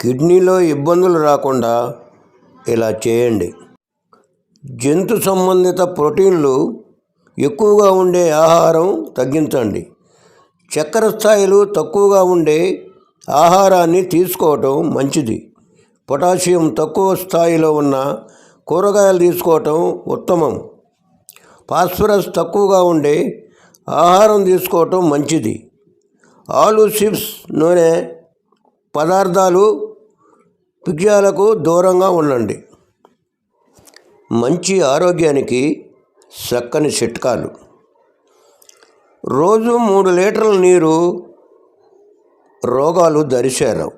కిడ్నీలో ఇబ్బందులు రాకుండా ఇలా చేయండి. జంతు సంబంధిత ప్రోటీన్లు ఎక్కువగా ఉండే ఆహారం తగ్గించండి. చక్కెర స్థాయిలు తక్కువగా ఉండే ఆహారాన్ని తీసుకోవటం మంచిది. పొటాషియం తక్కువ స్థాయిలో ఉన్న కూరగాయలు తీసుకోవటం ఉత్తమం. ఫాస్ఫరస్ తక్కువగా ఉండే ఆహారం తీసుకోవటం మంచిది. ఆలు చిప్స్ నూనె పదార్థాలు పిజ్జాలకు దూరంగా ఉండండి. మంచి ఆరోగ్యానికి చక్కని చిట్కాలు. రోజు మూడు లీటర్ల నీరు రోగాలు దరిచేరావు.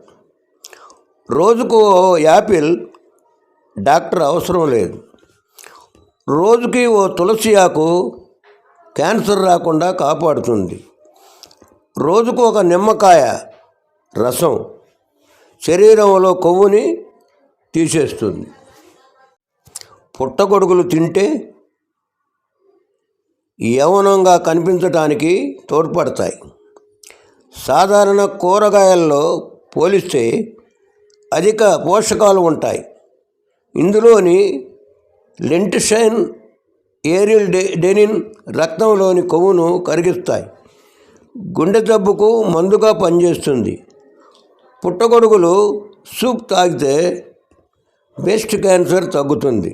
రోజుకు ఓ యాపిల్ డాక్టర్ అవసరం లేదు. రోజుకి ఓ తులసి ఆకు క్యాన్సర్ రాకుండా కాపాడుతుంది. రోజుకు ఒక నిమ్మకాయ రసం శరీరంలో కొవ్వుని తీసేస్తుంది. పుట్టగొడుగులు తింటే యవనంగా కనిపించటానికి తోడ్పడతాయి. సాధారణ కూరగాయల్లో పోలిస్తే అధిక పోషకాలు ఉంటాయి. ఇందులోని లెంటిషైన్ ఏరియల్ డె డెనిన్ రక్తంలోని కొవ్వును కరిగిస్తాయి. గుండె జబ్బుకు మందుగా పనిచేస్తుంది. పుట్టగొడుగులు సూప్ తాగితే బెస్ట్ క్యాన్సర్ తగ్గుతుంది.